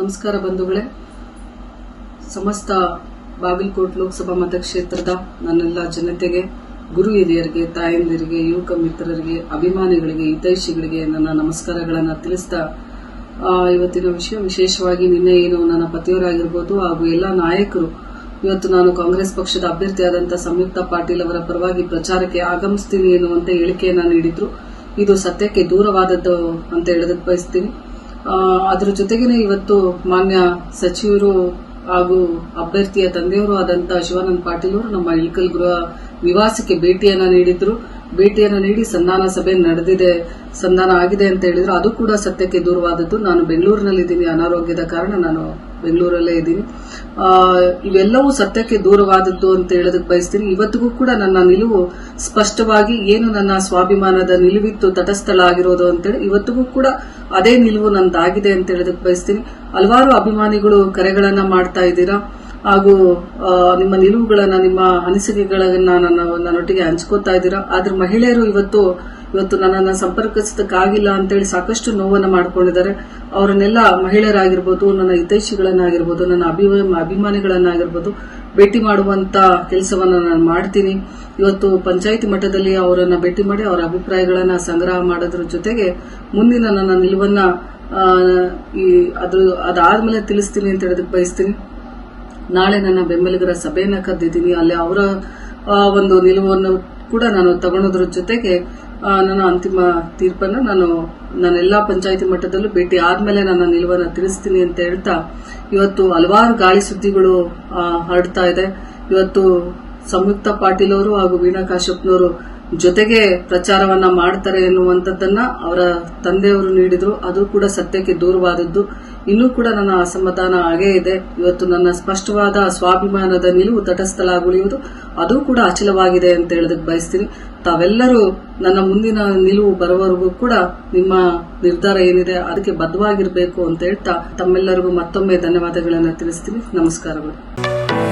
ನಮಸ್ಕಾರ ಬಂಧುಗಳೇ. ಸಮಸ್ತ ಬಾಗಲಕೋಟ್ ಲೋಕಸಭಾ ಮತಕ್ಷೇತ್ರದ ನನ್ನೆಲ್ಲ ಜನತೆಗೆ, ಗುರು ಹಿರಿಯರಿಗೆ, ತಾಯಂದಿರಿಗೆ, ಯುವಕ ಮಿತ್ರರಿಗೆ, ಅಭಿಮಾನಿಗಳಿಗೆ, ಹಿತೈಷಿಗಳಿಗೆ ನನ್ನ ನಮಸ್ಕಾರಗಳನ್ನು ತಿಳಿಸ್ತಾ ಇವತ್ತಿನ ವಿಷಯ ವಿಶೇಷವಾಗಿ ನಿನ್ನೆ ಏನು ನನ್ನ ಪತಿಯವರಾಗಿರ್ಬೋದು ಹಾಗೂ ಎಲ್ಲ ನಾಯಕರು, ಇವತ್ತು ನಾನು ಕಾಂಗ್ರೆಸ್ ಪಕ್ಷದ ಅಭ್ಯರ್ಥಿಯಾದಂತಹ ಸಂಯುಕ್ತ ಪಾಟೀಲ್ ಅವರ ಪರವಾಗಿ ಪ್ರಚಾರಕ್ಕೆ ಆಗಮಿಸ್ತೀನಿ ಎನ್ನುವಂತೆ ಹೇಳಿಕೆಯನ್ನು ನೀಡಿದ್ರು. ಇದು ಸತ್ಯಕ್ಕೆ ದೂರವಾದದ್ದು ಅಂತ ಹೇಳೋದಕ್ಕೆ ಬಯಸ್ತೀನಿ. ಅದ್ರ ಜೊತೆಗೇನೆ ಇವತ್ತು ಮಾನ್ಯ ಸಚಿವರು ಹಾಗೂ ಅಭ್ಯರ್ಥಿಯ ತಂದೆಯವರು ಆದಂತಹ ಶಿವಾನಂದ ಪಾಟೀಲ್ ಅವರು ನಮ್ಮ ಇಳಕಲ್ ಗೃಹ ನಿವಾಸಕ್ಕೆ ಭೇಟಿಯನ್ನು ನೀಡಿದ್ರು. ಭೇಟಿಯನ್ನು ನೀಡಿ ಸಂಧಾನ ಸಭೆ ನಡೆದಿದೆ, ಸಂಧಾನ ಆಗಿದೆ ಅಂತ ಹೇಳಿದ್ರು. ಅದು ಕೂಡ ಸತ್ಯಕ್ಕೆ ದೂರವಾದದ್ದು. ನಾನು ಬೆಂಗಳೂರಿನಲ್ಲಿದ್ದೀನಿ, ಅನಾರೋಗ್ಯದ ಕಾರಣ ನಾನು ಬೆಂಗಳೂರಲ್ಲೇ ಇದ್ದೀನಿ. ಇವೆಲ್ಲವೂ ಸತ್ಯಕ್ಕೆ ದೂರವಾದದ್ದು ಅಂತ ಹೇಳೋದಕ್ಕೆ ಬಯಸ್ತೀನಿ. ಇವತ್ತಿಗೂ ಕೂಡ ನನ್ನ ನಿಲುವು ಸ್ಪಷ್ಟವಾಗಿ ಏನು ನನ್ನ ಸ್ವಾಭಿಮಾನದ ನಿಲುವಿತ್ತು, ತಟಸ್ಥಳ ಆಗಿರೋದು ಅಂತೇಳಿ ಇವತ್ತಿಗೂ ಕೂಡ ಅದೇ ನಿಲುವು ನಂದಾಗಿದೆ ಅಂತ ಹೇಳೋದಕ್ಕೆ ಬಯಸ್ತೀನಿ. ಹಲವಾರು ಅಭಿಮಾನಿಗಳು ಕರೆಗಳನ್ನ ಮಾಡ್ತಾ ಇದ್ದೀರಾ. ಹಾಗೂ ನಿಮ್ಮ ನಿಲುವುಗಳನ್ನ, ನಿಮ್ಮ ಅನಿಸಿಕೆಗಳನ್ನ ನನ್ನ, ನನ್ನೊಟ್ಟಿಗೆ ಹಂಚ್ಕೋತಾ ಇದ್ದೀರಾ? ಆದ್ರೆ ಮಹಿಳೆಯರು ಇವತ್ತು ಇವತ್ತು ನನ್ನನ್ನು ಸಂಪರ್ಕಿಸೋದಕ್ಕಾಗಿಲ್ಲ ಅಂತೇಳಿ ಸಾಕಷ್ಟು ನೋವನ್ನ ಮಾಡ್ಕೊಂಡಿದ್ದಾರೆ. ಅವರನ್ನೆಲ್ಲ ಮಹಿಳೆಯರಾಗಿರ್ಬೋದು, ನನ್ನ ಹಿತೈಷಿಗಳನ್ನಾಗಿರ್ಬೋದು, ನನ್ನ ಅಭಿಮ ಅಭಿಮಾನಿಗಳನ್ನಾಗಿರ್ಬೋದು ಭೇಟಿ ಮಾಡುವಂತ ಕೆಲಸವನ್ನ ನಾನು ಮಾಡ್ತೀನಿ. ಇವತ್ತು ಪಂಚಾಯಿತಿ ಮಟ್ಟದಲ್ಲಿ ಅವರನ್ನ ಭೇಟಿ ಮಾಡಿ ಅವರ ಅಭಿಪ್ರಾಯಗಳನ್ನ ಸಂಗ್ರಹ ಮಾಡೋದ್ರ ಜೊತೆಗೆ ಮುಂದಿನ ನನ್ನ ನಿಲುವನ್ನ ಈ, ಅದ್ರ, ಅದಾದ್ಮೇಲೆ ತಿಳಿಸ್ತೀನಿ ಅಂತ ಹೇಳೋದಕ್ಕೆ ಬಯಸ್ತೀನಿ. ನಾಳೆ ನನ್ನ ಬೆಂಬಲಿಗರ ಸಭೆಯನ್ನ ಕರೆದಿದ್ದೀನಿ. ಅಲ್ಲಿ ಅವರ ಒಂದು ನಿಲುವನ್ನು ಕೂಡ ನಾನು ತಗೊಳೋದ್ರ ಜೊತೆಗೆ ನನ್ನ ಅಂತಿಮ ತೀರ್ಪನ್ನು ನಾನು ನಾನೆಲ್ಲಾ ಪಂಚಾಯತಿ ಮಟ್ಟದಲ್ಲೂ ಭೇಟಿ ಆದ್ಮೇಲೆ ನನ್ನ ನಿಲುವನ್ನು ತಿಳಿಸ್ತೀನಿ ಅಂತ ಹೇಳ್ತಾ, ಇವತ್ತು ಹಲವಾರು ಗಾಳಿ ಸುದ್ದಿಗಳು ಹರಡ್ತಾ ಇದೆ. ಇವತ್ತು ಸಂಯುಕ್ತ ಪಾಟೀಲ್ ಅವರು ಹಾಗೂ ವೀಣಾ ಕಾಶ್ಯಪ್ನವರು ಜೊತೆಗೆ ಪ್ರಚಾರವನ್ನ ಮಾಡ್ತಾರೆ ಎನ್ನುವಂಥದ್ದನ್ನ ಅವರ ತಂದೆಯವರು ನೀಡಿದ್ರು. ಅದು ಕೂಡ ಸತ್ಯಕ್ಕೆ ದೂರವಾದದ್ದು. ಇನ್ನೂ ಕೂಡ ನನ್ನ ಅಸಮಾಧಾನ ಹಾಗೇ ಇದೆ. ಇವತ್ತು ನನ್ನ ಸ್ಪಷ್ಟವಾದ ಸ್ವಾಭಿಮಾನದ ನಿಲುವು ತಟಸ್ಥಲಾಗುಳಿಯುವುದು. ಅದು ಕೂಡ ಅಚಲವಾಗಿದೆ ಅಂತ ಹೇಳೋದಕ್ಕೆ ಬಯಸ್ತೀನಿ. ತಾವೆಲ್ಲರೂ ನನ್ನ ಮುಂದಿನ ನಿಲುವು ಬರುವವರೆಗೂ ಕೂಡ ನಿಮ್ಮ ನಿರ್ಧಾರ ಏನಿದೆ ಅದಕ್ಕೆ ಬದ್ಧವಾಗಿರಬೇಕು ಅಂತ ಹೇಳ್ತಾ ತಮ್ಮೆಲ್ಲರಿಗೂ ಮತ್ತೊಮ್ಮೆ ಧನ್ಯವಾದಗಳನ್ನು ತಿಳಿಸ್ತೀನಿ. ನಮಸ್ಕಾರಗಳು.